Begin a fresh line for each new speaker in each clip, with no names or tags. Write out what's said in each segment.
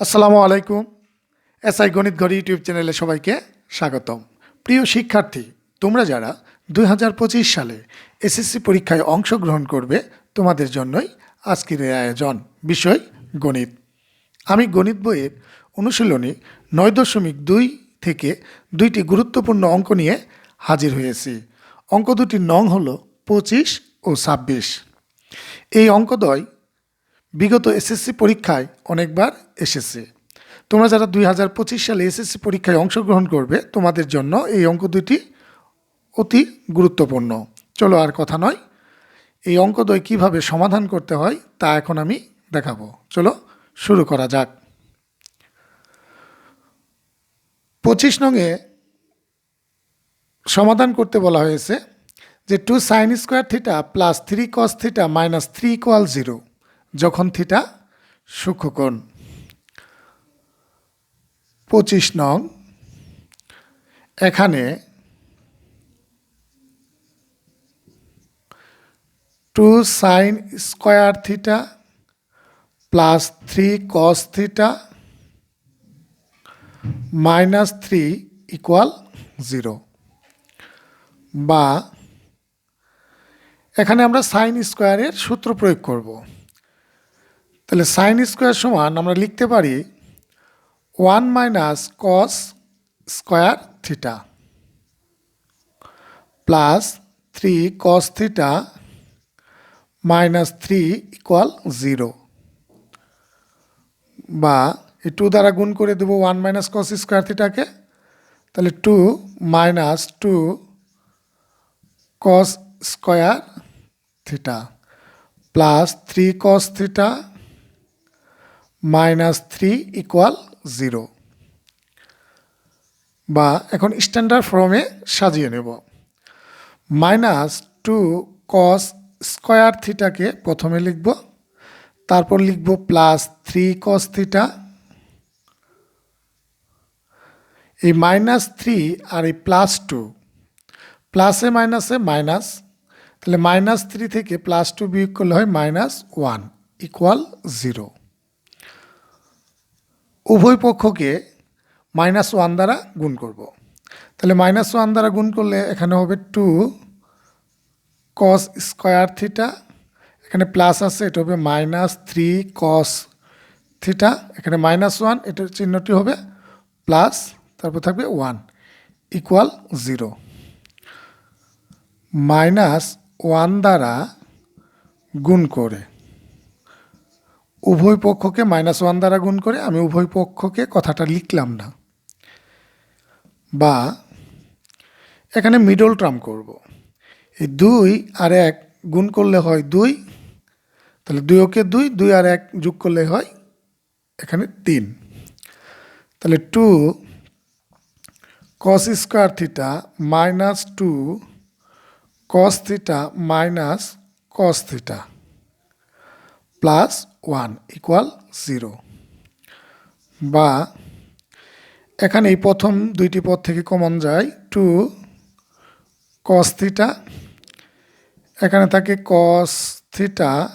আসসালামু আলাইকুম। এসআই গণিত ঘর ইউটিউব চ্যানেলে সবাইকে স্বাগতম। প্রিয় শিক্ষার্থী, তোমরা যারা দুই হাজার পঁচিশ সালে এসএসসি পরীক্ষায় অংশগ্রহণ করবে, তোমাদের জন্যই আজকের এই আয়োজন, বিষয় গণিত। আমি গণিত বইয়ের অনুশীলনী নয় দশমিক দুই থেকে দুইটি গুরুত্বপূর্ণ অঙ্ক নিয়ে হাজির হয়েছি। অঙ্ক দুটির নং হল পঁচিশ ও ছাব্বিশ। এই অঙ্কদ্বয় বিগত এসএসসি পরীক্ষায় অনেকবার এসেছে। তোমরা যারা দুই হাজার পঁচিশ সালে এসএসসি পরীক্ষায় অংশগ্রহণ করবে, তোমাদের জন্য এই অঙ্ক দুটি অতি গুরুত্বপূর্ণ। চলো আর কথা নয়, এই অঙ্কদ্বয় কীভাবে সমাধান করতে হয় তা এখন আমি দেখাবো। চলো শুরু করা যাক। পঁচিশ নংয়ে সমাধান করতে বলা হয়েছে যে two sine square theta plus three cos theta minus three equal zero যখন থিটা সূক্ষ্মকোণ। পঁচিশ নং। এখানে two sine square theta plus three cos theta minus three equal zero. বা এখানে আমরা সাইন স্কোয়ারের সূত্র প্রয়োগ করব। তাহলে সাইন স্কোয়ার সমান আমরা লিখতে পারি one minus cos square theta plus three cos theta minus three equal zero বা টু দ্বারা গুণ করে দেবো ওয়ান মাইনাস কস স্কোয়ার থিটাকে তাহলে two minus two cos square theta plus three cos theta minus three equal zero বা এখন standard ফর্মে সাজিয়ে নেব। মাইনাস টু কস স্কোয়ার থিটাকে প্রথমে লিখব, তারপর লিখব প্লাস থ্রি কস থিটা এই মাইনাস থ্রি আর এই প্লাস টু প্লাসে মাইনাসে মাইনাস তাহলে মাইনাস থ্রি থেকে প্লাস টু বিয়োগ করলে হয় মাইনাস ওয়ান ইকুয়াল জিরো উভয় পক্ষকে মাইনাস ওয়ান দ্বারা গুণ করব। তাহলে মাইনাস ওয়ান দ্বারা গুণ করলে এখানে হবে টু কস স্কোয়ার থিটা এখানে প্লাস আছে, এটা হবে মাইনাস থ্রি কস থিটা এখানে মাইনাস ওয়ান এটার চিহ্নটি হবে প্লাস তারপর থাকবে one equal zero minus one দ্বারা গুণ করে উভয় পক্ষকে মাইনাস ওয়ান দ্বারা গুণ করে আমি উভয় পক্ষকে কথাটা লিখলাম না। বা এখানে মিডল টার্ম করব। এই দুই আর এক গুণ করলে হয় দুই, তাহলে দুই ওকে দুই দুই আর এক যোগ করলে হয় এখানে তিন। তাহলে two cos square theta minus two cos theta minus cos theta plus one equal zero. বা এখানে এই প্রথম দুইটি পদ থেকে কমন যায় টু কস থিটা। এখানে থাকে কস থিটা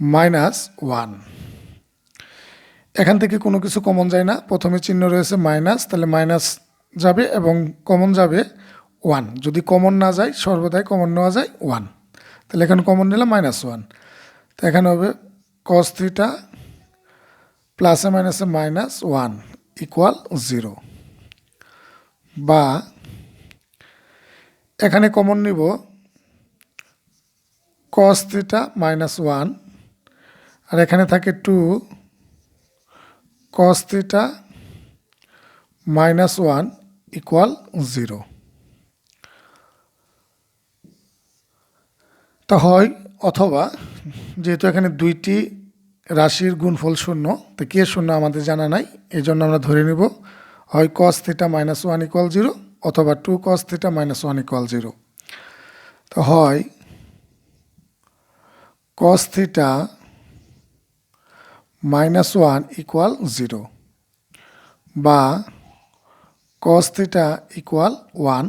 মাইনাস ওয়ান। এখান থেকে কোনো কিছু কমন যায় না। প্রথমে চিহ্ন রয়েছে মাইনাস, তাহলে মাইনাস যাবে এবং কমন যাবে ওয়ান। যদি কমন না যায়, সর্বদাই কমন নেওয়া যায় ওয়ান। তাহলে এখানে কমন নিলাম মাইনাস ওয়ান তো এখানে হবে কস থিটা প্লাসে মাইনাসে মাইনাস ওয়ান ইকুয়াল জিরো বা এখানে কমন নিব কস থিটা মাইনাস ওয়ান আর এখানে থাকে two cos theta minus one equal zero তা হয় অথবা যেহেতু এখানে দুইটি রাশির গুণফল শূন্য, তো কে শূন্য আমাদের জানা নাই এই জন্য আমরা ধরে নিব হয় cos theta minus one equal zero অথবা two cos theta minus one equal zero তো হয় cos theta minus one equal zero বা কস থিটা ইকুয়াল ওয়ান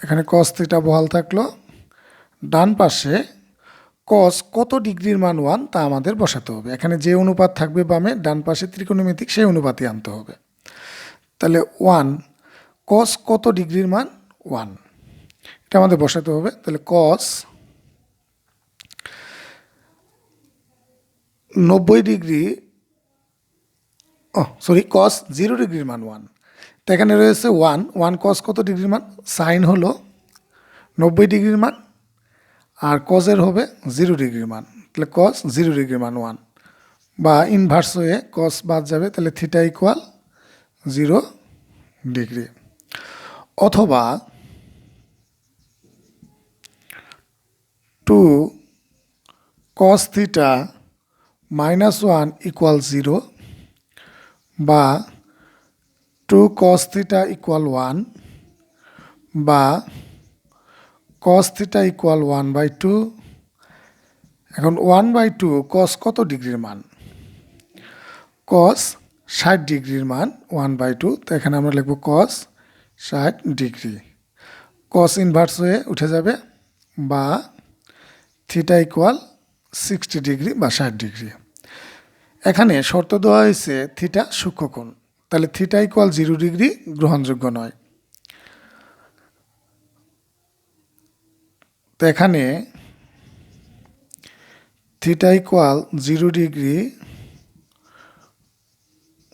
এখানে কস থিটা বহাল থাকল ডান পাশে কস কত ডিগ্রির মান ওয়ান তা আমাদের বসাতে হবে। এখানে যে অনুপাত থাকবে বামে, ডান পাশে ত্রিকোণমিতিক সেই অনুপাতই আনতে হবে। তাহলে ওয়ান কস কত ডিগ্রির মান ওয়ান এটা আমাদের বসাতে হবে। তাহলে কস নব্বই ডিগ্রি ও সরি কস জিরো ডিগ্রির মান ওয়ান তো এখানে রয়েছে ওয়ান ওয়ান কস কত ডিগ্রির মান? সাইন হলো নব্বই ডিগ্রির মান। আর কজের হবে জিরো ডিগ্রির মান, তাহলে কস জিরো ডিগ্রির মান ওয়ান বা ইনভার্স হয়ে কস বাদ যাবে, তাহলে থিটা ইকুয়াল জিরো ডিগ্রি অথবা two cos theta minus one equal zero বা two cos theta equal one বা cos theta equal one by two এখন ওয়ান বাই টু কস কত ডিগ্রির মান? কস ষাট ডিগ্রির মান ওয়ান বাই টু তো এখানে আমরা লিখব কস ষাট ডিগ্রি। কস ইনভার্স হয়ে উঠে যাবে বা থিটা ইকুয়াল সিক্সটি ডিগ্রি বা ষাট ডিগ্রি। এখানে শর্ত দেওয়া হয়েছে থিটা সূক্ষ্মকোণ। তাহলে থিটা ইকুয়াল জিরো ডিগ্রি গ্রহণযোগ্য নয়। তো এখানে থিটা ইকুয়াল জিরো ডিগ্রি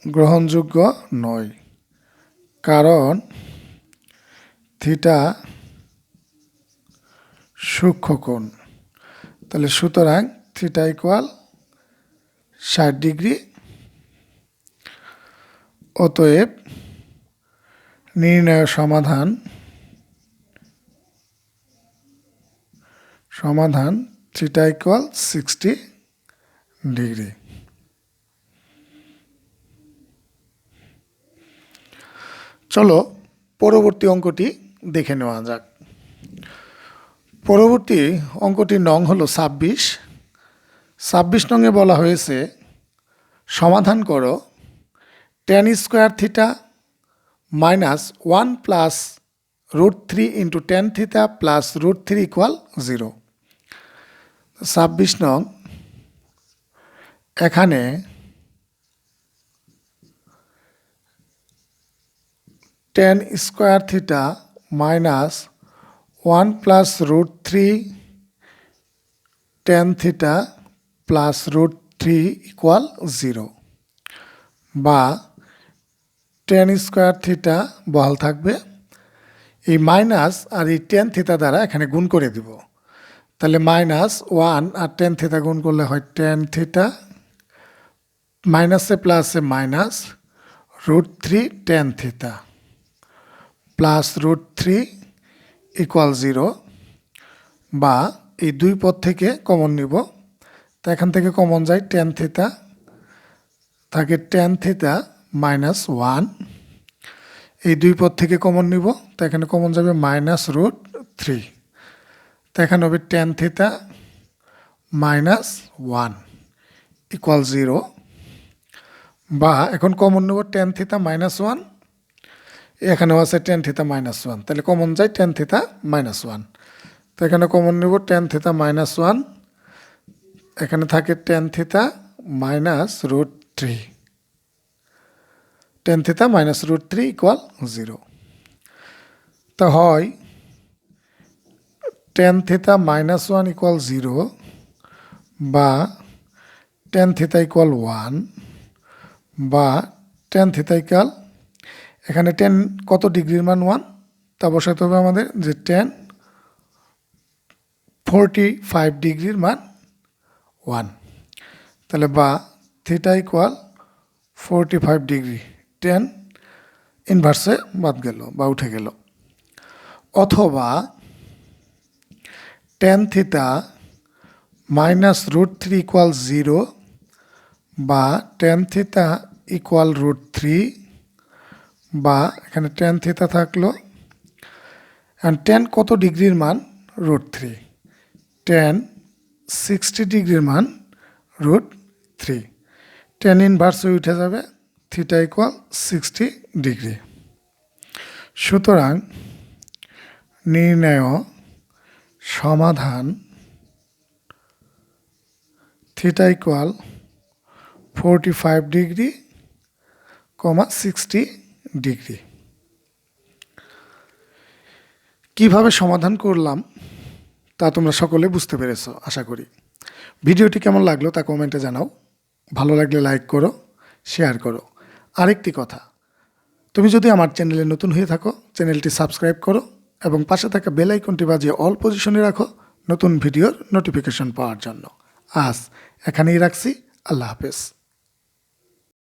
গ্রহণযোগ্য নয়। কারণ থিটা সূক্ষ্মকোণ তাহলে সুতরাং থিটা ইকুয়াল ষাট ডিগ্রি অতএব নির্ণয় সমাধান সমাধান থিটা ইকুয়াল সিক্সটি ডিগ্রি। চলো পরবর্তী অঙ্কটি দেখে নেওয়া যাক। পরবর্তী অঙ্কটির নং হলো ছাব্বিশ। ছাব্বিশ নংয়ে বলা হয়েছে, সমাধান করো tan square theta minus one plus root three into tan theta plus root three equal zero ছাব্বিশ নং, এখানে tan square theta minus one plus root three tan theta plus root three equal zero বা tan square theta বহাল থাকবে, এই minus আর এই tan theta দ্বারা এখানে গুণ করে দিব। তাহলে মাইনাস ওয়ান আর টেন থিটা গুণ করলে হয় টেন থিটা। মাইনাসে প্লাসে minus root three tan theta. Plus root three equal zero. বা এই দুই পদ থেকে কমন নিব। তো এখান থেকে কমন যায় টেন থিটা। থাকে টেন থিটা মাইনাস ওয়ান। এই দুই পদ থেকে কমন নিব। তো এখানে কমন যাবে মাইনাস রুট থ্রি। তো এখানে হবে tan theta minus one equal zero বা এখন কমন নেব টেন থিতা মাইনাস ওয়ান এখানেও আছে টেন থিতা মাইনাস ওয়ান তাহলে কমন যায় টেন থিতা মাইনাস ওয়ান তো এখানে কমন নেব টেন থিতা মাইনাস ওয়ান এখানে থাকে tan theta minus root three tan theta minus root three equal zero তা হয় tan theta minus one equal zero বা টেন থিতা ইকুয়াল ওয়ান বা tan theta equal এখানে টেন কত ডিগ্রির মান ওয়ান তা বসাতে হবে আমাদের যে টেন ফোরটি ফাইভ ডিগ্রির মান ওয়ান তাহলে বা theta equal forty five degree tan ইনভার্সে বাদ গেল বা উঠে গেল। অথবা tan theta minus root three equal zero বা tan theta equal root three বা এখানে টেন থিতা থাকল। অ্যান্ড টেন কত ডিগ্রির মান? রুট থ্রি টেন সিক্সটি ডিগ্রির মান? রুট থ্রি টেন ইনভার্স উঠে যাবে। Theta equal sixty degree. সুতরাং নির্ণয় সমাধান theta equal forty five degree comma sixty degree কীভাবে সমাধান করলাম তা তোমরা সকলে বুঝতে পেরেছ, আশা করি। ভিডিওটি কেমন লাগল তা কমেন্টে জানাও। ভালো লাগলে লাইক করো, শেয়ার করো। আরেকটি কথা, তুমি যদি আমার চ্যানেলে নতুন হয়ে থাকো, চ্যানেলটি সাবস্ক্রাইব করো এবং পাশে থাকা বেল আইকনটি বাজিয়ে অল পজিশনে রাখো নতুন ভিডিওর নোটিফিকেশন পাওয়ার জন্য। আজ এখানেই রাখছি। আল্লাহ হাফেজ।